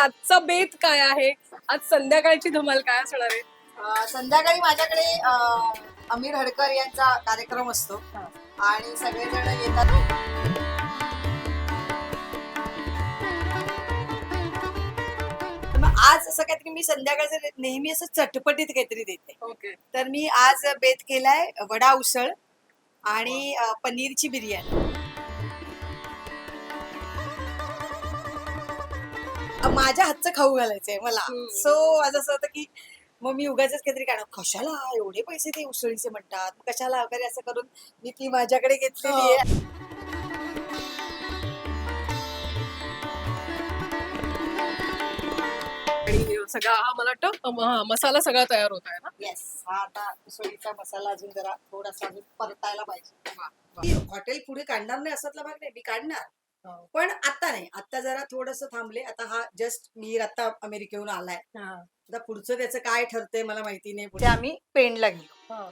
आजचा बेत काय आहे? आज संध्याकाळची धमाल काय असणार आहे? अं, संध्याकाळी माझ्याकडे अं, अमीर हडकर यांचा कार्यक्रम असतो. आणि सगळेजण येतात. मग आज असं काहीतरी मी संध्याकाळचं नेहमी असं चटपटीत काहीतरी देते. ओके. तर मी आज बेत केलाय वडा उसळ आणि अं, पनीरची बिर्याणी. माझ्या हातचं खाऊ घालायचंय मला. सो आज असं होतं की मग मी उगाच काहीतरी काय कशाला एवढे पैसे ते उसळीचे म्हणतात? कशाला वगैरे असं करून मी ती माझ्याकडे घेतलेली आहे. आणि सगळा हा मला वाटतं मसाला सगळा तयार होत आहे ना? येस हा आता उसळीचा मसाला अजून जरा थोडासा अजून परतायला पाहिजे. मी हॉटेल पुढे काढणार नाही असतला भाग नाही. मी काढणार. पण आता नाही. आता जरा थोडस थांबले. आता हा जस्ट मी आता अमेरिकेहून आलाय. हा, आता पुढचं त्याचं काय ठरतंय मला माहिती नाही. पुढे आम्ही पेनला गेलो. हा.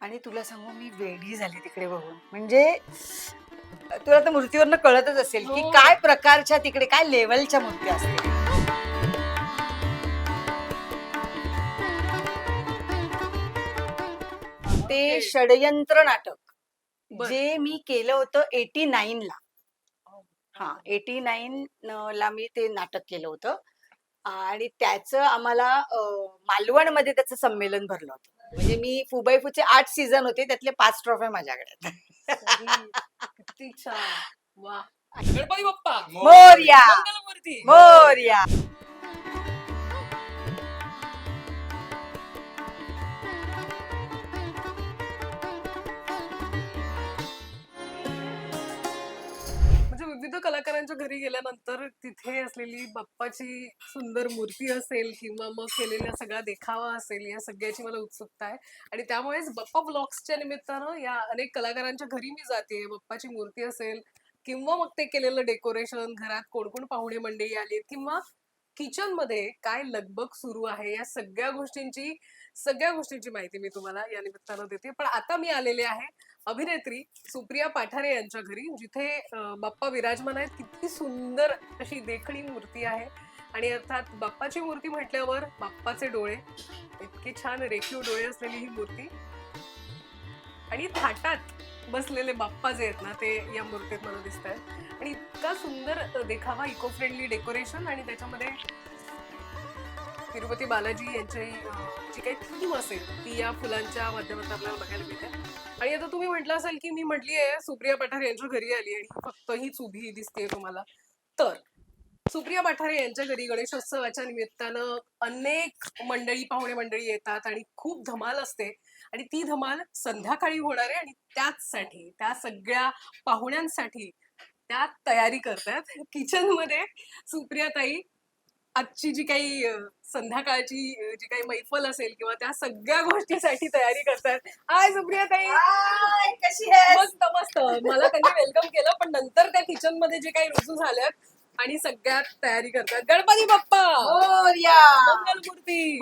आणि तुला सांगू मी वेडी झाली तिकडे बघून. म्हणजे तुला तर मूर्तीवरनं कळतच असेल की हो. काय प्रकारच्या तिकडे काय लेवलच्या मूर्ती असतील. ते. षडयंत्र नाटक. जे मी केलं होतं एटी नाईन ला. हा एटी नाईन ला मी ते नाटक केलं होतं. आणि त्याचं आम्हाला मालवणमध्ये त्याचं संमेलन भरलं होतं. म्हणजे मी फुबाईफूचे आठ सीझन होते त्यातले पाच ट्रॉफ्या माझ्याकडे आहेत. किती छान. वा गणपती बाप्पा. मोरया. मंगलमूर्ती. मोरया. विविध कलाकारांच्या घरी गेल्यानंतर तिथे असलेली बाप्पाची सुंदर मूर्ती असेल किंवा मग केलेला सगळा देखावा असेल या सगळ्याची मला उत्सुकता आहे. आणि त्यामुळेच बाप्पा ब्लॉग्सच्या निमित्तानं या अनेक कलाकारांच्या घरी मी जाते. बाप्पाची मूर्ती असेल किंवा मग ते केलेलं डेकोरेशन घरात कोण कोण पाहुणे मंडळी आली किंवा किचनमध्ये काय लगबग सुरू आहे या सगळ्या गोष्टींची सगळ्या गोष्टींची माहिती मी तुम्हाला या निमित्तानं देते. पण आता मी आलेले आहे अभिनेत्री सुप्रिया पाठारे यांच्या घरी जिथे बाप्पा विराजमान आहेत. किती सुंदर अशी देखणी मूर्ती आहे. आणि अर्थात बाप्पाची मूर्ती म्हटल्यावर बाप्पाचे डोळे इतके छान रेखीव डोळे असलेली ही मूर्ती. आणि थाटात बसलेले बाप्पा जे आहेत ना ते या मूर्तीत मला दिसत आहेत. आणि इतका सुंदर देखावा इको फ्रेंडली डेकोरेशन आणि त्याच्यामध्ये तिरुपती बालाजी यांची जी काही थीम असेल ती या फुलांच्या माध्यमात आपल्याला बघायला मिळते. आणि आता तुम्ही म्हटलं असेल की मी म्हटली आहे सुप्रिया पठारे यांच्या घरी आली आणि फक्त हीच उभी दिसते तुम्हाला. तर सुप्रिया पठारे यांच्या घरी गणेशोत्सवाच्या निमित्तानं अनेक मंडळी पाहुणे मंडळी येतात आणि खूप धमाल असते. आणि ती धमाल संध्याकाळी होणार आहे आणि त्याचसाठी त्या सगळ्या पाहुण्यांसाठी त्या तयारी करतात. किचनमध्ये सुप्रिया ताई आजची जी काही संध्याकाळची जी काही मैफल असेल किंवा त्या सगळ्या गोष्टीसाठी तयारी करतात. हाय सुप्रिया ताई. कशी मस्त मस्त. मला त्यांनी वेलकम केलं पण नंतर त्या किचनमध्ये जे काही रुजू झाल्यात आणि सगळ्यात तयारी करतात. गणपती बाप्पा! मंगलमूर्ती!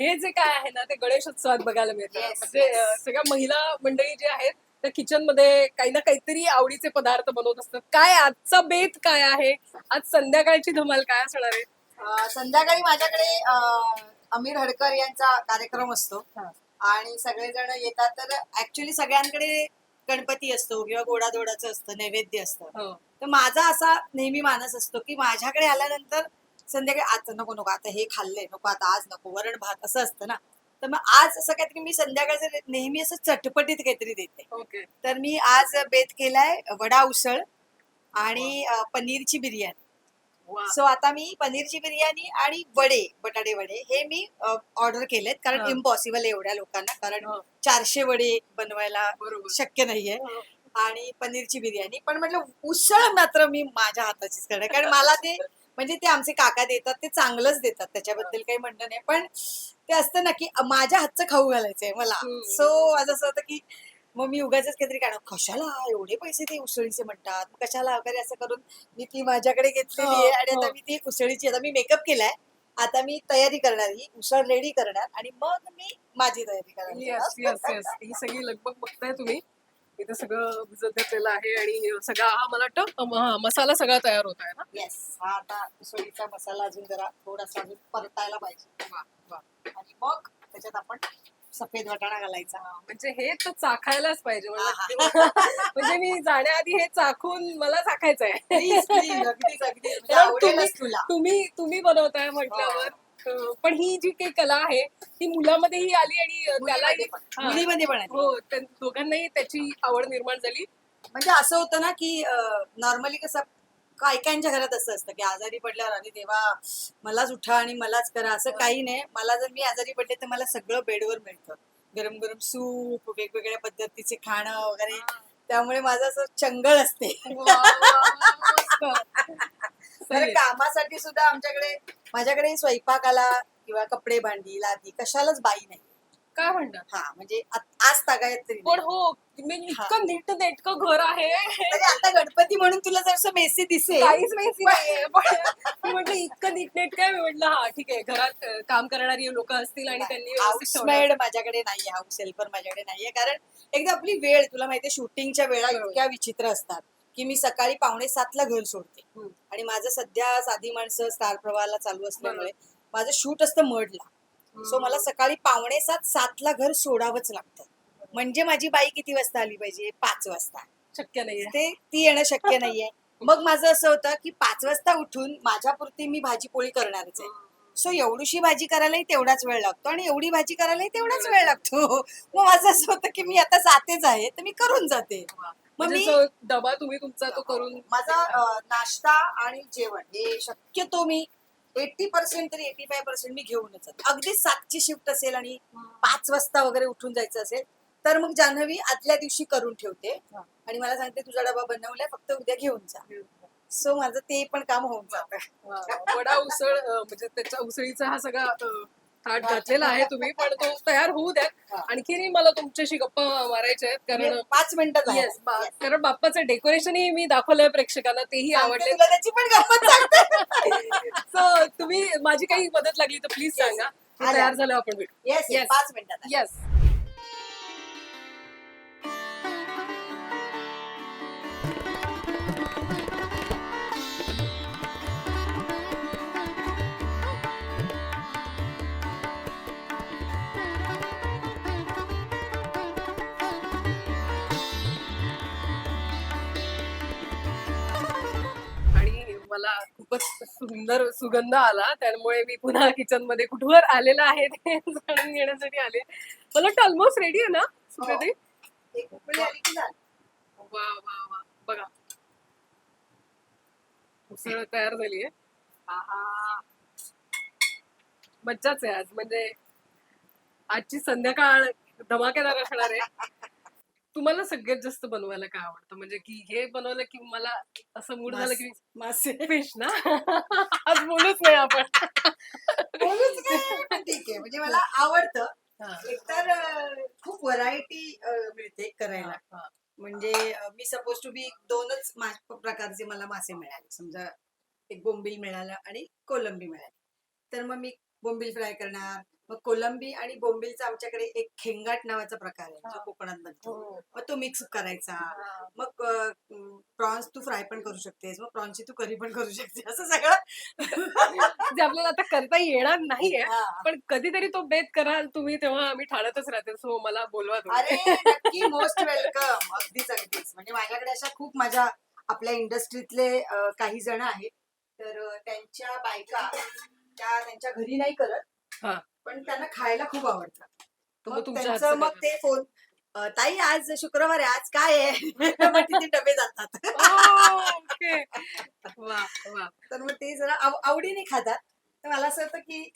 हे जे काय आहे ना ते गणेशोत्सवात बघायला मिळतं. Yes, म्हणजे सगळ्या महिला मंडळी जे आहेत त्या किचनमध्ये काही ना काहीतरी आवडीचे पदार्थ बनवत असतात. काय आजचा बेत काय आहे? आज संध्याकाळची धमाल काय असणार आहे? अं, संध्याकाळी माझ्याकडे अं, अमीर हडकर यांचा कार्यक्रम असतो. हा. आणि सगळेजण येतात तर ऍक्च्युली सगळ्यांकडे गणपती असतो किंवा गोडाधोडाचं असतं नैवेद्य असतं. हो. तर माझा असा नेहमी मानस असतो की माझ्याकडे आल्यानंतर संध्याकाळी आज नको नको आता हे खाल्लंय नको आता आज नको वरण भात असं असतं ना. तर मग आज असं काहीतरी मी संध्याकाळचं नेहमी असं चटपटीत काहीतरी देते. ओके. तर मी आज बेत केलाय वडा उसळ आणि अं, पनीरची बिर्याणी. वा सो आता मी पनीरची बिर्याणी आणि वडे बटाटे वडे हे मी ऑर्डर केलेत कारण हा. इम्पॉसिबल एवढ्या लोकांना कारण हो. चारशे वडे बनवायला बरोबर. शक्य नाहीये. हो. आणि पनीरची बिर्याणी. पण म्हटलं उसळ मात्र मी माझ्या हाताचीच करणार कारण मला ते म्हणजे ते आमचे काका देतात ते चांगलंच देतात. त्याच्याबद्दल काही म्हणणं नाही. पण ते असतं ना की माझ्या हातचं खाऊ घालायचंय मला. सो आज असं होतं की मग मी उगाच काहीतरी काय कशाला एवढे पैसे ते उसळीचे म्हणतात? कशाला वगैरे असं करून मी ती माझ्याकडे घेतलेली आहे हो, आणि आता हो. मी ती उसळीची आता मी मेकअप केलाय. आता मी तयारी करणार ही उसळ रेडी करणार आणि मग मी माझी तयारी करणार. ही सगळी लगबग बघताय तुम्ही. इथे सगळं भिजत घातलेलं आहे आणि सगळा हा मला वाटतं हा, मसाला सगळा तयार होत आहे ना? येस हा आता उसळीचा मसाला अजून जरा थोडासा अजून परतायला पाहिजे. वा, वा. आणि मग त्याच्यात आपण सफेद वाटाणा घालायचा. म्हणजे हे तर चाखायलाच पाहिजे. हा, म्हणजे म्हणजे मी जाण्याआधी हे चाखून मला चाखायचं आहे अगदीच अगदीच. म्हणजे कारण आवडेलच तुला. तुम्ही तुम्ही बनवताय म्हटल्यावर अं, पण ही जी काही कला आहे ती मुलामध्येही आली आणि त्यालाही मुलीमध्ये पण. हा. मुलीमध्ये पण आहे. हो त्या दोघांनाही त्याची आवड निर्माण झाली. म्हणजे असं होतं ना की नॉर्मली कसं कायकांच्या घरात असं असतं की आजारी पडल्यावर अरे देवा मलाच उठा आणि मलाच करा असं काही नाही. मला जर मी आजारी पडले तर मला सगळं बेडवर मिळतं. गरम गरम सूप वेगवेगळ्या पद्धतीचे खाणं वगैरे. त्यामुळे माझं असं चंगळ असते. वा, वा, वा, मस्त. तर सही. कामासाठी सुद्धा आमच्याकडे माझ्याकडे स्वयंपाकाला किंवा कपडे भांडी लादी कशालाच बाई नाही. काय म्हणतात हा म्हणजे आ- आज तागायत तरी पण नाही. हो मी इतकं नीट नेटकं घर आहे. म्हणजे आता गणपती म्हणून तुला जसं मेसी दिसेल. काहीच माहिती नाहीये पण मी म्हटलं इतकं नीट नेट काय मी म्हटलं हा ठीक आहे घरात अं, काम करणारी लोक असतील आणि त्यांनी व्यवस्थित हाऊस ठेवलं मेड माझ्याकडे नाहीये हाऊस हेल्पर माझ्याकडे नाहीये. कारण एकदा आपली वेळ तुला माहितीये शूटिंगच्या वेळा बरोबर. इतक्या विचित्र असतात. की मी सकाळी पावणे सातला घर सोडते. आणि माझं सध्या साधी माणसं स्टार प्रवाहाला चालू असल्यामुळे माझं शूट असतं मडला. सो मला सकाळी पावणे सात सातला घर सोडावंच लागतं. म्हणजे माझी बाई किती वाजता आली पाहिजे? पाच वाजता. शक्य नाहीये. ते ती येणं शक्य नाहीये. मग माझं असं होतं की पाच वाजता उठून माझ्यापुरती मी भाजी पोळी करणारच आहे. सो एवढीशी भाजी करायलाही तेवढाच वेळ लागतो आणि एवढी भाजी करायलाही तेवढाच वेळ लागतो. मग माझं असं होतं की मी आता जातेच आहे तर मी करून जाते. मग म्हणजे जो डबा तुम्ही तुमचा तो करून माझा अं, नाश्ता आणि जेवण हे शक्यतो मी एटी पर्सेंट तरी एटी फाय पर्सेंट मी घेऊनच जाते. अगदी सातची शिफ्ट असेल आणि पाच वाजता वगैरे उठून जायचं असेल तर मग जान्हवी आदल्या दिवशी करून ठेवते. हा. आणि मला सांगते तुझा डबा बनवलाय फक्त उद्या घेऊन जा. सो माझं ते पण काम होऊन जातं. वडा उसळ अं, म्हणजे त्याच्या उसळीचा हा सगळा अं, थाट घातलेला आहे तुम्ही पण तो तयार होऊ द्या. आणखीनही मला तुमच्याशी गप्पा मारायच्या आहेत कारण पाच मिनिटात आहे. येस. कारण बाप्पाचं डेकोरेशनही मी दाखवलंय प्रेक्षकांना तेही आवडले त्याची पण तुम्ही माझी काही मदत लागली तर प्लीज. सांगा. तयार झालं आपण भेटू येस. येस मला खूपच सुंदर सुगंध आला. त्यामुळे मी पुन्हा किचनमध्ये कुठवर आलेला आहे ते जाणून घेण्यासाठी आले. मला वाटतं ऑलमोस्ट रेडी आहे ना सुप्रियाताई? म्हणजे- वा वा वा. बघा. उसळ तयार झालीये मज्जाच आहे आज. म्हणजे आजची संध्याकाळ धमाकेदार असणार आहे. तुम्हाला सगळ्यात जास्त बनवायला काय आवडतं? म्हणजे की हे बनवलं की मला असं मूड झालं की मासे. फिश ना? आज बोलूच नाही आपण. बोलूच पण ठीक आहे. म्हणजे मला आवडतं. एकतर खूप व्हरायटी मिळते करायला. हा. म्हणजे मी सपोज टू बी दोनच प्रकारचे मला मासे मिळाले. समजा एक बोंबील मिळालं आणि कोलंबी मिळाली. तर मग मी बोंबील फ्राय करणार मग कोलंबी आणि बोंबीलचा आमच्याकडे एक खेंगाट नावाचा प्रकार आहे जो. कोकणात बनतो हो. मग तो मिक्स करायचा. मग प्रॉन्स तू फ्राय पण करू शकतेस मग प्रॉन्सची तू करी पण करू शकते असं सगळं जे आपल्याला आता करता येणार नाहीये. पण कधीतरी तो बेत कराल तुम्ही तेव्हा आम्ही ठाण्यातच राहते सो मला बोलवा अरे नक्की मोस्ट वेलकम अगदीच अगदीच म्हणजे माझ्याकडे अशा खूप माझ्या आपल्या इंडस्ट्रीतले काही जण आहेत तर त्यांच्या बायका त्या त्यांच्या घरी नाही करत. पण त्यांना खायला खूप आवडतं. मग मग त्यांचं? ते फोन ताई आज शुक्रवार आहे आज काय आहे? तिथे डबे जातात. तर मग ते जरा आव- आवडीने खातात. तर मला असं वाटतं की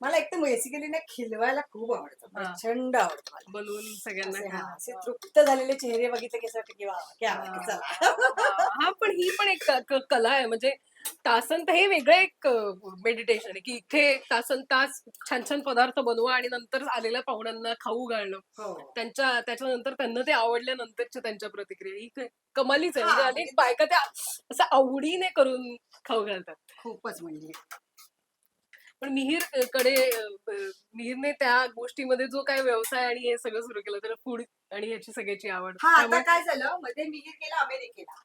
मला एक तर बेसिकली ना खिलवायला खूप आवडतं. प्रचंड आवडतं बनवून सगळ्यांना असे, तृप्त झालेले चेहरे बघितले की असं वाटतं की वा हा. पण ही पण एक कला आहे. म्हणजे तासन हे वेगळं एक मेडिटेशन आहे की इथे तासन तास छान छान पदार्थ बनवा आणि नंतर आलेल्या पाहुण्यांना खाऊ घालणं. हो. त्यांच्या त्याच्यानंतर त्यांना ते आवडल्यानंतरच्या त्यांच्या प्रतिक्रिया. ही कमालीच आहे. म्हणजे अनेक बायका त्या असं आवडीने करून खाऊ घालतात. खूपच म्हणजे. पण मिहीरकडे मिहीरने त्या गोष्टीमध्ये जो काय व्यवसाय आणि हे सगळं सुरू केलं त्याला फूड आणि याची सगळ्याची आवड. हा काय झालं? मध्ये मी गेला अमेरिकेला.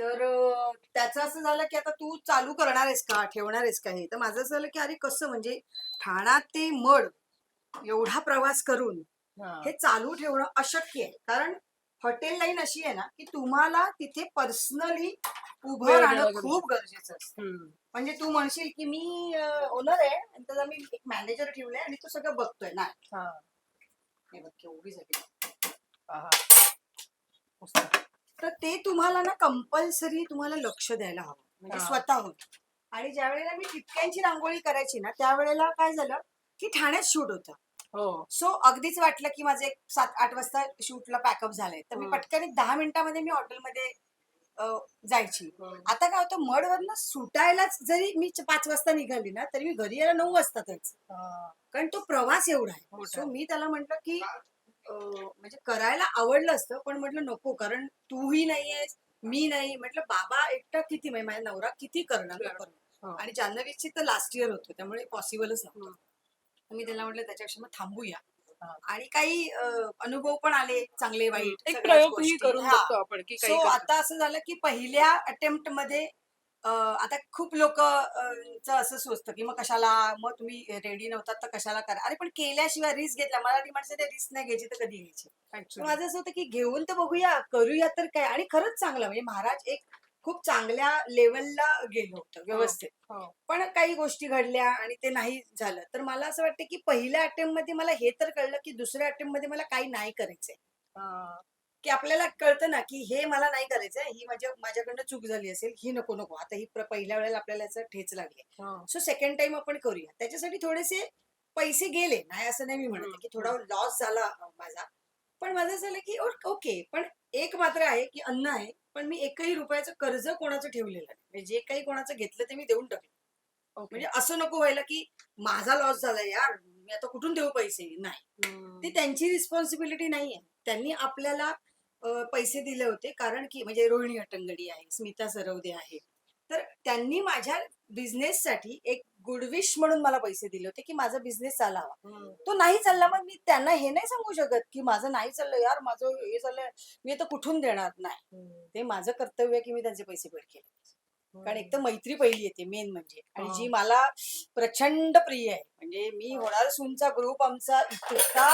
तर त्याचं असं झालं की आता तू चालू करणार आहेस का? ठेवणार आहेस का हे? तर माझं असं झालं की अरे कसं? म्हणजे ठाणा ते मड एवढा प्रवास करून हा. चालू ठेवणं अशक्य आहे. कारण हॉटेल लाईन अशी आहे ना की तुम्हाला तिथे पर्सनली उभं राहणं खूप गरजेचं असतं. म्हणजे तू म्हणशील की मी ओनर आहे आणि त्याचा मी एक मॅनेजर ठेवलाय आणि तो सगळं बघतोय. बघ केवढी झाली. तर ते तुम्हाला ना कंपल्सरी तुम्हाला लक्ष द्यायला हवं म्हणजे हा. स्वतःहून आणि ज्या वेळेला मी ठिपक्यांची रांगोळी करायची ना त्यावेळेला काय झालं की ठाण्यात शूट होतं हो सो अगदीच वाटलं की माझं एक सात आठ वाजता शूटला पॅकअप झालंय तर मी हम्म. पटकन एक दहा मिनिटामध्ये मी हॉटेलमध्ये अं, जायची हम्म. आता काय होतं मडवरनं सुटायलाच जरी मी च- पाच वाजता निघाली ना तरी मी घरी यायला नऊ वाजतातच हा. कारण तो प्रवास एवढा आहे मोठा. सो मी त्याला म्हंटल की म्हणजे करायला आवडलं असतं पण म्हटलं नको कारण तूही नाहीयेस मी नाही म्हटलं बाबा एकटा किती म्हणजे माझा नवरा किती करणार हो. आणि जान्हवीची तर लास्ट इयर होतं त्यामुळे पॉसिबलच नव्हतं. तर मी त्याला म्हटलं त्याच्यापेक्षा मग थांबूया हा. आणि काही अं, अनुभव पण आले चांगले वाईट एक सगळ्याच प्रयोगही गोष्टी. करून हा. बघतो आपण की काही सो करतो. आता असं झालं की पहिल्या अटेम्प्टमध्ये आता खूप लोक असं सोचतं की मग कशाला मग तुम्ही रेडी नव्हतात तर कशाला करा? अरे पण केल्याशिवाय रिस्क घेतला. मराठी माणसाने रिस्क नाही घ्यायची तर कधी घ्यायची. माझं असं होतं की घेऊन तर बघूया करूया तर काय? आणि खरंच चांगलं. म्हणजे महाराज एक खूप चांगल्या लेवलला गेलो होतं व्यवस्थित. हो. पण काही गोष्टी घडल्या आणि ते नाही झालं. तर मला असं वाटतं की पहिल्या अटेम्प्टमध्ये मला हे तर कळलं की दुसऱ्या अटेम्प्टमध्ये मला काही नाही करायचंय. हा. की आपल्याला कळतं ना की हे मला नाही करायचंय ही माझ्या माझ्याकडनं चूक झाली असेल ही नको नको. आता ही प्र- पहिल्या वेळेला आपल्याला याचं ठेच लागली. सो सेकंड टाइम आपण करूया. त्याच्यासाठी थोडेसे पैसे गेले. नाही असं नाही मी म्हणत की थोडा लॉस झाला माझा. पण माझं झालं की ओके पण एक मात्र आहे की अन्न आहे पण मी एकही रुपयाचं कर्ज कोणाचं ठेवलेलं नाही. म्हणजे जे काही कोणाचं घेतलं ते मी देऊन टाकलं. म्हणजे असं नको व्हायला की माझा लॉस झाला यार मी आता कुठून देऊ पैसे? नाही. ती त्यांची रिस्पॉन्सिबिलिटी नाही आहे त्यांनी आपल्याला पैसे दिले होते कारण की म्हणजे रोहिणी अटंगडी आहे स्मिता सरवदे आहे. तर त्यांनी माझ्या बिझनेससाठी एक गुडविश म्हणून मला पैसे दिले होते की माझा बिझनेस चालावा. तो नाही चालला मग मी त्यांना हे नाही सांगू शकत की माझं नाही चाललं यार माझं हे चाललंय मी आता कुठून देणार? नाही. ते माझं कर्तव्य आहे की मी त्यांचे पैसे पेड केले. कारण एक तर मैत्री पहिली येते मेन म्हणजे. आणि. जी मला प्रचंड प्रिय आहे म्हणजे मी होणार सूनचा ग्रुप आमचा इतका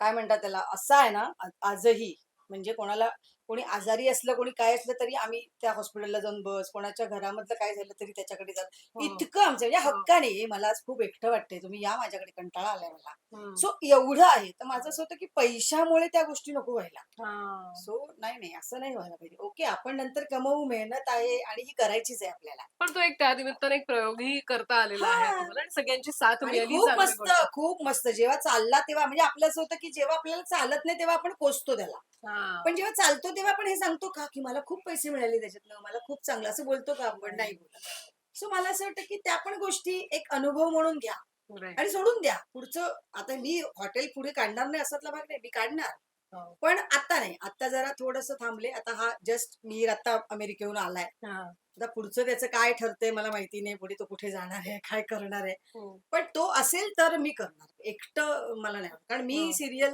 काय म्हणतात त्याला? असा आहे ना आजही. म्हणजे कोणाला कोणी आजारी असलं कोणी काय असलं तरी आम्ही त्या हॉस्पिटलला जाऊन बस कोणाच्या घरामधलं काय झालं तरी त्याच्याकडे जात हो. इतकं आमचं म्हणजे हक्काने हे मला आज खूप एकटं वाटतंय. तुम्ही या माझ्याकडे कंटाळा आलाय मला. सो एवढं आहे. तर माझं असं होतं की पैशामुळे त्या गोष्टी नको व्हायला. सो नाही नाही असं नाही व्हायला पाहिजे. ओके आपण नंतर कमवू मेहनत आहे आणि ही करायचीच आहे आपल्याला. पण तो एक त्या निमित्ताने एक प्रयोगही करता आलेला आहे सगळ्यांची साथ मिळाली खूप मस्त. खूप मस्त. जेव्हा चालला तेव्हा म्हणजे आपलं असं होतं की जेव्हा आपल्याला चालत नाही तेव्हा आपण कोसतो त्याला. पण जेव्हा चालतो तेव्हा आपण हे सांगतो का की मला खूप पैसे मिळाले त्याच्यातनं मला खूप चांगलं असं बोलतो का आपण नाही बोलत सो मला असं वाटतं की त्या पण गोष्टी एक अनुभव म्हणून घ्या. आणि सोडून द्या पुढचं आता मी हॉटेल पुढे काढणार नाही असातला भाग नाही मी काढणार हो. पण आता नाही आता जरा थोडस थांबले आता हा जस्ट मी आता अमेरिकेहून आलाय हा. आता पुढचं त्याचं काय ठरतंय मला माहिती नाही पुढे तो कुठे जाणार आहे काय करणार आहे हम्म. पण तो असेल तर मी करणार एकटं मला नाही. कारण मी हा.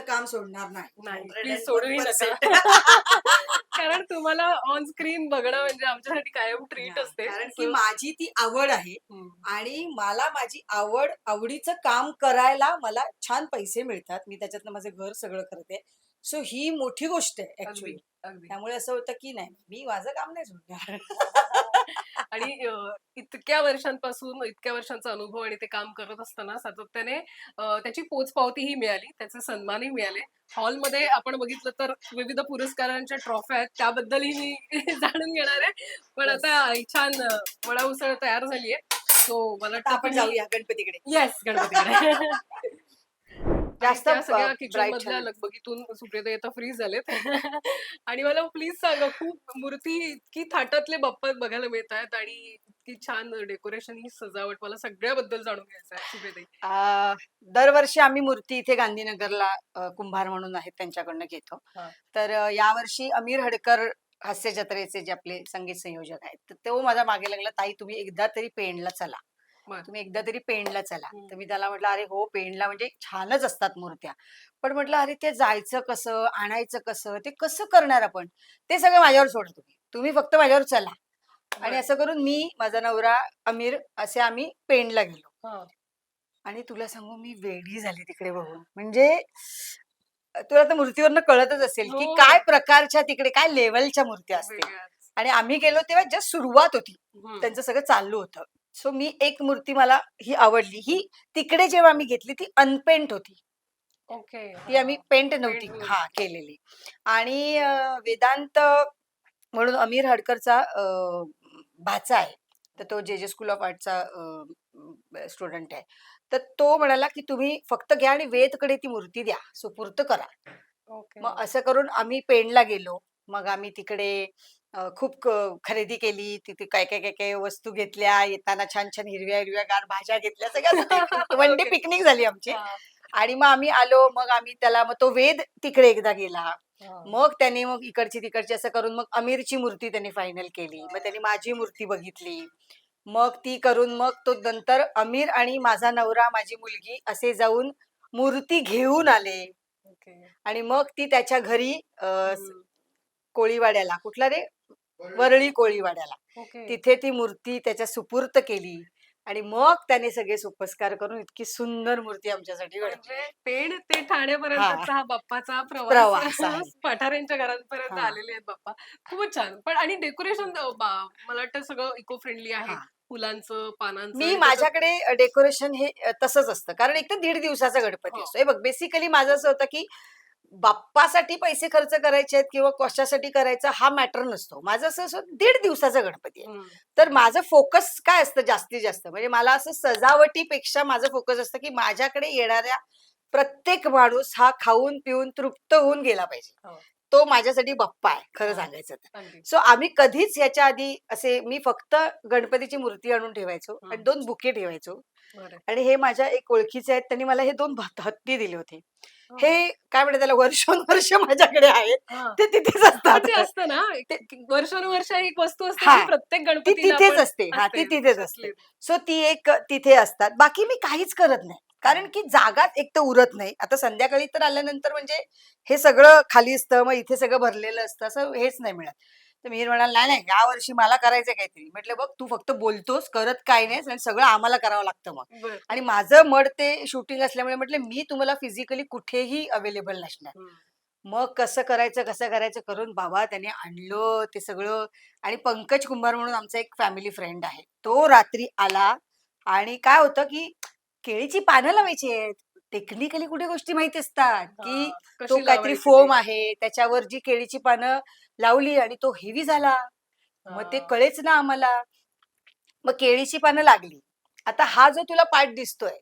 काम सोडणार नाही. नाही 101%. प्लीज सोडूही नका. कारण तुम्हाला ऑन स्क्रीन बघणं म्हणजे आमच्यासाठी कायम ट्रीट असते. कारण की माझी ती आवड आहे. आणि मला माझी आवड आवडीचं काम करायला मला छान पैसे मिळतात. मी त्याच्यातनं माझं घर सगळं करते. सो ही मोठी गोष्ट आहे ऍक्च्युली त्यामुळे असं होतं की नाही मी माझं काम नाही सोडणार. आणि इतक्या वर्षांपासून इतक्या वर्षांचा अनुभव आणि ते काम करत असताना सातत्याने त्याची पोचपावतीही मिळाली त्याचे सन्मानही मिळाले. हॉलमध्ये आपण बघितलं तर विविध पुरस्कारांच्या ट्रॉफ्या आहेत त्याबद्दलही मी जाणून घेणार आहे. पण. आता छान वडा उसळ तयार झालीये सो मला आपण जाऊया गणपतीकडे. येस गणपतीकडे. जास्त त्या सगळ्या ब- किचन bright मधल्या छान. लगबगीतून सुप्रिया आता फ्री झालेत. आणि मला प्लीज सांगा खूप मूर्ती इतकी थाटातले बाप्पा बघायला मिळत आहेत आणि इतकी छान डेकोरेशन ही सजावट मला सगळ्याबद्दल जाणून घ्यायचं आहे सुप्रियाताई आ, दरवर्षी आम्ही मूर्ती इथे गांधीनगरला अ, कुंभार म्हणून आहेत त्यांच्याकडनं घेतो. हा. तर अ, यावर्षी अमीर हडकर हास्य जत्रेचे जे आपले संगीत संयोजक आहेत तर तो माझ्या मागे लागला. ताई तुम्ही एकदा तरी पेणला चला. बर. तुम्ही एकदा तरी पेणला चला हम्म. तर मी त्याला म्हटलं अरे हो पेणला म्हणजे छानच असतात मूर्त्या पण म्हटलं अरे ते जायचं कसं आणायचं कसं ते कसं करणार आपण ते सगळं माझ्यावर सोडा तुम्ही तुम्ही फक्त माझ्यावर चला आणि. असं करून मी माझा नवरा अमीर असे आम्ही पेणला गेलो हा. आणि तुला सांगू मी वेडी झाली तिकडे बघून म्हणजे तुला तर मूर्तीवरनं कळतच असेल की हो. काय प्रकारच्या तिकडे काय लेवलच्या मूर्त्या असतील वेगळाच. आणि आम्ही गेलो तेव्हा जस्ट सुरुवात होती. त्यांचं सगळं चालू होतं सो मी एक मूर्ती मला ही आवडली. ही तिकडे जेव्हा आम्ही घेतली ती अनपेंट होती. ओके. ती आम्ही पेंट नव्हती. हा केलेली. आणि वेदांत म्हणून अमीर हडकरचा भाचा आहे. तर तो जे जे स्कूल ऑफ आर्टचा स्टुडंट आहे. तर तो म्हणाला की तुम्ही फक्त घ्या आणि वेदकडे ती मूर्ती द्या. सुपूर्त करा. मग असं करून आम्ही पेणला गेलो. मग आम्ही तिकडे अ, खूप क- खरेदी केली तिथे काय काय काय काय वस्तू घेतल्या येताना छान छान हिरव्या हिरव्या गार भाज्या घेतल्या सगळ्या वन डे. पिकनिक झाली आमची. हा, आणि मग आम्ही आलो मग आम्ही त्याला मग तो वेद तिकडे एकदा गेला. हा. मग त्याने मग इकडची तिकडची असं करून मग अमीरची मूर्ती त्यांनी फायनल केली. मग त्यांनी माझी मूर्ती बघितली. मग ती करून मग तो नंतर अमीर आणि माझा नवरा माझी मुलगी असे जाऊन मूर्ती घेऊन आले. ओके. आणि मग ती त्याच्या घरी अ. कोळीवाड्याला. कुठला रे? वरळी कोळीवाड्याला तिथे ती मूर्ती त्याच्या सुपूर्त केली आणि मग त्याने सगळे सुपस्कार करून इतकी सुंदर मूर्ती आमच्यासाठी म्हणजे पेण ते ठाण्यापर्यंतचा हा. बाप्पाचा प्रवास. पठाऱ्यांच्या घरांपर्यंत. आलेले आहेत बाप्पा. खूपच छान. पण आणि डेकोरेशन मला वाटतं सगळं इको फ्रेंडली आहे. फुलांचं पानांचं मी माझ्याकडे डेकोरेशन हे तसंच असतं. कारण एक तर दीड दिवसाचा गणपती हो. असतो. हे बघ बेसिकली माझं असं होतं की बाप्पासाठी पैसे खर्च करायचे आहेत किंवा कशासाठी करायचा हा मॅटर नसतो माझं असं असं दीड दिवसाचा गणपती आहे. तर माझं फोकस काय असतं जास्तीत जास्त म्हणजे मला असं सजावटीपेक्षा माझं फोकस असतं की माझ्याकडे येणाऱ्या प्रत्येक माणूस हा खाऊन पिऊन तृप्त होऊन गेला पाहिजे हो. तो माझ्यासाठी बाप्पा आहे खरं हा. सांगायचं तर. सो आम्ही कधीच याच्या आधी असे मी फक्त गणपतीची मूर्ती आणून ठेवायचो आणि. दोन बुके ठेवायचो. आणि हे माझ्या एक ओळखीचे आहेत त्यांनी मला हे दोन हत्ती दिले होते हो. काय म्हणतात त्याला वर्षोनवर्ष माझ्याकडे आहेत. ते तिथेच असतात. ते असतं ना वर्षानुवर्ष एक वस्तू असते प्रत्येक ती गणपतीला तिथेच असते. हा ती तिथेच. असते. सो ती एक तिथे असतात. बाकी मी काहीच करत नाही. कारण की जागाच एक तर उरत नाही. आता संध्याकाळी तर आल्यानंतर म्हणजे हे सगळं खाली असतं मग इथे सगळं भरलेलं असतं. असं हेच नाही मिळत. तर मी म्हणाल नाही नाही या वर्षी मला करायचं काहीतरी म्हटलं बघ तू फक्त बोलतोस करत काय नाही आणि सगळं आम्हाला करावं लागतं मग बरं. आणि माझं मड ते शूटिंग असल्यामुळे म्हटलं मी तुम्हाला फिजिकली कुठेही अवेलेबल नसणार हम्म. मग कसं करायचं कसं करायचं करून बाबा त्याने आणलं ते सगळं आणि पंकज कुंभार म्हणून आमचा एक फॅमिली फ्रेंड आहे तो रात्री आला आणि काय होतं की केळीची पानं लावायची आहेत टेक्निकली कुठे गोष्टी माहिती असतात की हा, तो काहीतरी लावायची फोम? आहे त्याच्यावर जी केळीची पानं लावली आणि तो हेवी झाला मग ते. कळेच ना आम्हाला मग केळीची पानं लागली आता हा जो तुला पाठ दिसतोय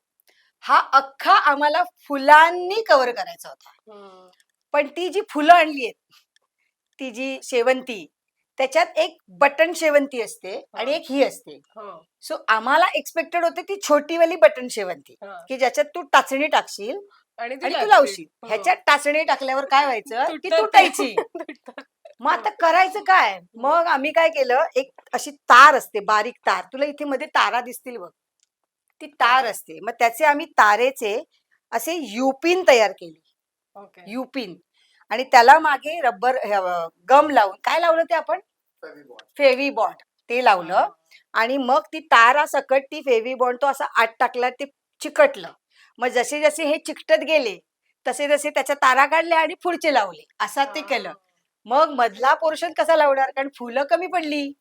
हा अख्खा आम्हाला फुलांनी कव्हर करायचा होता. पण ती जी फुलं आणली आहेत ती जी शेवंती त्याच्यात एक बटन शेवंती असते आणि. एक ही असते. सो आम्हाला एक्सपेक्टेड होते ती छोटीवाली बटन शेवंती. की ज्याच्यात तू टाचणी टाकशील आणि ती. लावशील. ह्याच्यात टाचणी टाकल्यावर काय व्हायचं ती. तुटायची. मग आता करायचं काय? मग आम्ही काय केलं एक अशी तार असते बारीक तार. तुला इथे मध्ये तारा दिसतील बघ. ती तार असते. मग त्याचे आम्ही तारेचे असे युपिन तयार केली. ओके. युपिन. आणि त्याला मागे रबर गम लावून काय लावलं ते आपण? फेवी बॉन्ड. ते लावलं. हा. आणि मग ती तारा सकट ती फेवी बॉन्ड तो असा आत टाकला ते चिकटलं. मग जसे जसे हे चिकटत गेले तसे तसे त्याच्या तारा काढल्या आणि पुढचे लावले. असा ते केलं. मग मधला पोर्शन कसा लावणार? कारण फुलं कमी पडली.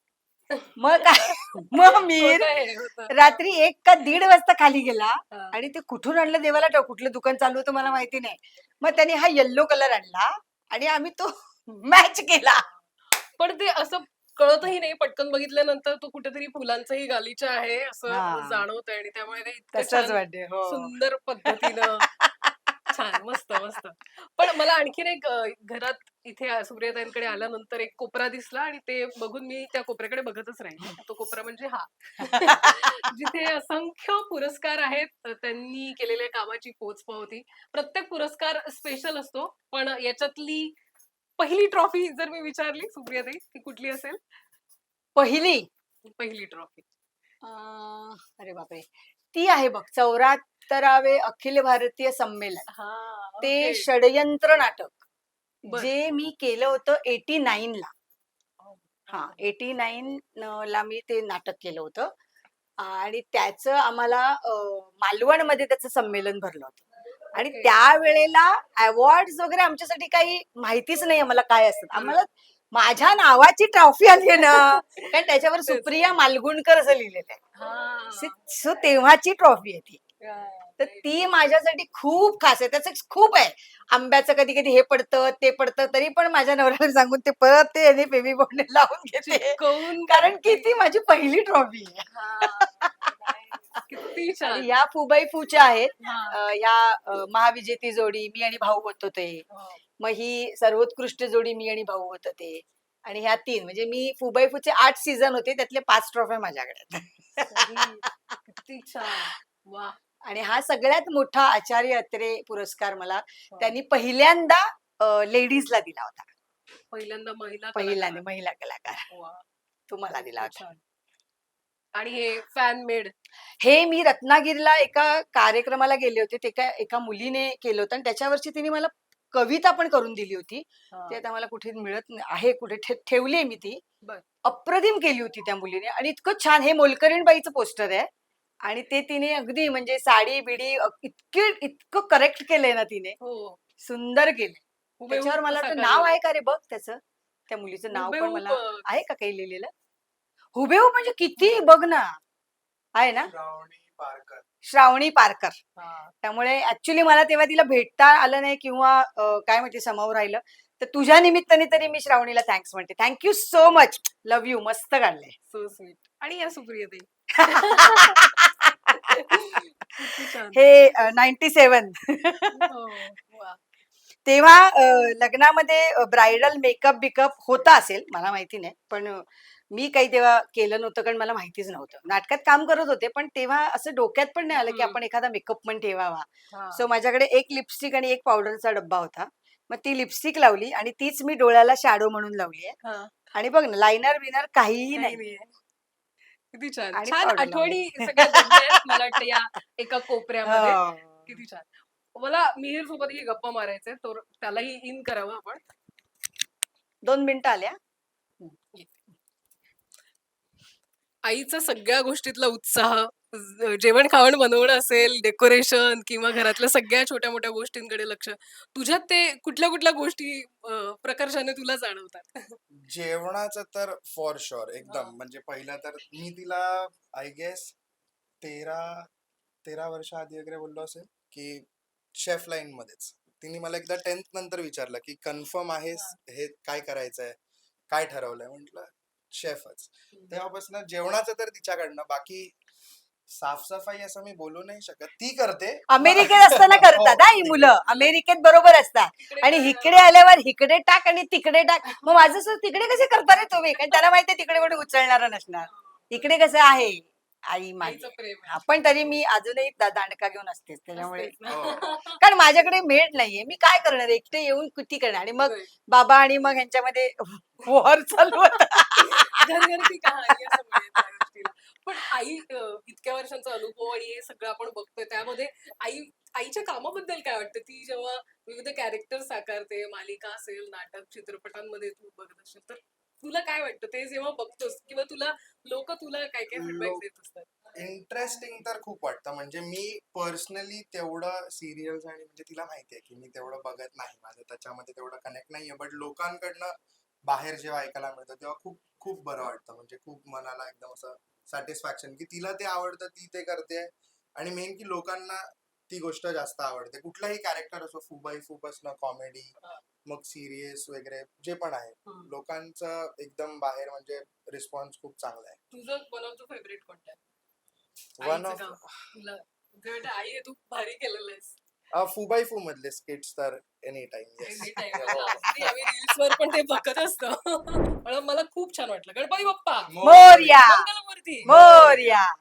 मग काय? मग मीर होतं. रात्री एक का दीड वाजता खाली गेला. आणि ते कुठून आणलं देवाला ठाऊक कुठलं दुकान चालू होतं मला माहिती नाही. मग त्याने हा येल्लो कलर आणला आणि आम्ही तो मॅच केला. पण ते असं कळतही नाही. पटकन बघितल्यानंतर तो कुठेतरी फुलांचंही गालीचा आहे असं. जाणवतंय आणि त्यामुळे ते इतकं हो. सुंदर पद्धतीनं छान मस्त मस्त. पण मला आणखीन एक अ, घरात इथे सुप्रियाताईंकडे आल्यानंतर एक कोपरा दिसला आणि ते बघून मी त्या कोपऱ्याकडे बघतच राहिले. तो कोपरा म्हणजे हा. जिथे असंख्य पुरस्कार आहेत त्यांनी केलेल्या कामाची पोचपावती. प्रत्येक पुरस्कार स्पेशल असतो पण याच्यातली पहिली ट्रॉफी जर मी विचारली सुप्रियाताई ती कुठली असेल? पहिली? पहिली ट्रॉफी. अं, अरे बापरे. ती आहे बघ चौऱ्याहत्तरावे अखिल भारतीय संमेलन ते. षडयंत्र नाटक. जे मी केलं होतं एटी नाईन ला हो. हा एटी नाईन ला मी ते नाटक केलं होतं आणि त्याचं आम्हाला अं, मालवणमध्ये त्याचं संमेलन भरलं होतं आणि. त्यावेळेला अवॉर्ड वगैरे आमच्यासाठी काही माहितीच नाही आम्हाला काय असतात आम्हाला माझ्या नावाची ट्रॉफी आली आहे ना कारण त्याच्यावर सुप्रिया मालगुणकर असं लिहिलेलं आहे. सो तेव्हाची ट्रॉफी आहे ती. तर ती माझ्यासाठी खूप खास आहे. त्याचं खूप आहे. आंब्याचं कधी कधी हे पडतं ते पडतं तरी पण माझ्या नवऱ्याला सांगून ते परत ते याने बेबी बॉन्ड लावून घेते. कारण की ती माझी पहिली ट्रॉफी आहे. या फुबाई फूच्या आहेत. या महाविजेती जोडी मी आणि भाऊ होतो ते. हो. मग ही सर्वोत्कृष्ट जोडी मी आणि भाऊ होतं ते. आणि ह्या तीन म्हणजे मी फुबाई फूचे आठ सीझन होते त्यातले पाच ट्रॉफ्या माझ्याकडे वा आणि हा सगळ्यात मोठा आचार्य अत्रे पुरस्कार मला हो. त्यांनी पहिल्यांदा लेडीजला दिला होता पहिल्यांदा महिला पहिल्यांदा कलाकार. महिला कलाकार. तुम्हाला दिला होता. आणि हे फॅन मेड हे मी रत्नागिरीला एका कार्यक्रमाला गेले होते ते काय एका मुलीने केलं होतं आणि त्याच्यावरची तिने मला कविता पण करून दिली होती ती आता मला कुठे मिळत आहे कुठे ठेवली मी ती. अप्रतिम केली होती त्या मुलीने आणि इतकं छान हे मोलकरीण बाईचं पोस्टर आहे आणि ते तिने अगदी म्हणजे साडी बिडी अ- इतके इतकं करेक्ट केलंय ना तिने. हो. सुंदर केलंय. हुबेहूब त्याच्यावर मला वाटतं. नाव आहे का रे बघ त्याचं? त्या मुलीचं नाव पण हुबेहूब, मला अ, आहे का काही लिहिलेलं? हुबेहूब म्हणजे किती बघ ना. आहे ना? श्रावणी पारकर. श्रावणी पारकर. हा. त्यामुळे ऍक्च्युली मला तेव्हा तिला भेटता आलं नाही किंवा अं, काय माहिती समोर राहिलं. तर तुझ्या निमित्ताने तरी मी श्रावणीला थँक्स म्हणते. Thank you so much love you मस्त काढलंय. सो स्वीट आणि या सुप्रिया ताई. हे नाईन्टी सेवन हो, वा. तेव्हा लग्नामध्ये ब्रायडल मेकअप बिकअप होता असेल मला माहिती नाही पण मी काही तेव्हा केलं नव्हतं कारण मला माहितीच नव्हतं नाटकात काम करत होते पण तेव्हा असं डोक्यात पण नाही आलं की. आपण एखादा मेकअप पण ठेवावा. सो माझ्याकडे एक लिपस्टिक आणि एक पावडरचा डब्बा होता मग ती लिपस्टिक लावली आणि तीच मी डोळ्याला शॅडो म्हणून लावली आहे. आणि बघ ना लायनर बिनर काहीही काही नाही. किती छान. आणि छान आठवणी सगळ्या जमल्या आहेत मला वाटतं या एका कोपऱ्यामध्ये. हो. किती छान. मला मिहीर सोबत ही गप्पा मारायचे तर त्यालाही इन करावं आपण. दोन मिनिटं आल्या. आईचा सगळ्या गोष्टीतला उत्साह ज- जेवण खावण बनवणं असेल डेकोरेशन किंवा घरातल्या सगळ्या छोट्या मोठ्या गोष्टींकडे लक्ष तुझ्यात ते कुठल्या कुठल्या गोष्टी अं, प्रकर्षाने तुला जाणवतात? जेवणाचं तर फॉर शुअर हा. एकदम म्हणजे पहिला तर मी तिला आय गेस तेरा तेरा वर्ष आधी वगैरे बोललो असेल की शेफ लाईन मध्येच. तिने मला एकदा टेन्थ नंतर विचारलं की कन्फर्म आहेस? हे. काय करायचंय? काय ठरवलंय? म्हटलं शेफच तेव्हापासून जेवणाचं तर तिच्याकडनं बाकी साफसफाई असं मी बोलू नाही शकत. ती करते. अमेरिकेत असताना करतात हो, हा ही मुलं. अमेरिकेत बरोबर असतात. आणि इकडे आल्यावर इकडे टाक आणि तिकडे टाक. मग माझं असं तिकडे कसे करता रे तुम्ही? कारण त्याला माहितीये तिकडे कोणी उचलणार नसणार. इकडे कसं आहे? आई माझी आईचं प्रेम आहे. हा, पण तरी मी अजूनही दा- दांडका घेऊन असतेच त्याच्यामुळे. ना. हो. कारण माझ्याकडे मेड नाहीये. मी काय करणार? एकटे येऊन किती करणार? आणि मग. बाबा आणि मग ह्यांच्यामध्ये वॉर चालू होता. कहाणी असं. पण आई इतक्या वर्षांचा अनुभव आणि हे सगळं आपण बघतोय त्यामध्ये आई आईच्या कामाबद्दल काय वाटतं? ती जेव्हा विविध कॅरेक्टर साकारते मालिका असेल नाटक चित्रपटांमध्ये तू बघत असेल तर तुला काय वाटतं? ते जेव्हा बघतोस किंवा तुला लोक तुला काय काय फीडबॅक देत असतात? इंटरेस्टिंग तर खूप वाटतं. म्हणजे मी पर्सनली तेवढं सिरियल्स आणि म्हणजे तिला माहिती आहे की मी तेवढं बघत नाही. माझं त्याच्यामध्ये तेवढं कनेक्ट नाहीये. बट लोकांकडनं बाहेर जेव्हा ऐकायला मिळतं तेव्हा खूप खूप बरं वाटतं. म्हणजे खूप मनाला एकदम असं सॅटिस्फॅक्शन की तिला ते आवडतं ती ते करते आणि मेन की लोकांना ती गोष्ट जास्त आवडते कुठलाही कॅरेक्टर असो फुबाई फूप असणं कॉमेडी. मग सिरियस वगैरे जे पण आहे. लोकांचं एकदम बाहेर म्हणजे रिस्पॉन्स खूप चांगला आहे तुझं वन ऑफ द फेवरेट कोणतं? वन ऑफ आई तू भारी केलेलं आहेस फुबाई फू मधले स्किट्स तर एनी टाइम Any time. अगदी आम्ही रील्स वर पण ते बघत असतो. मला खूप छान वाटलं. गणपती बाप्पा. मोरया. मंगलमूर्ती. मोरया.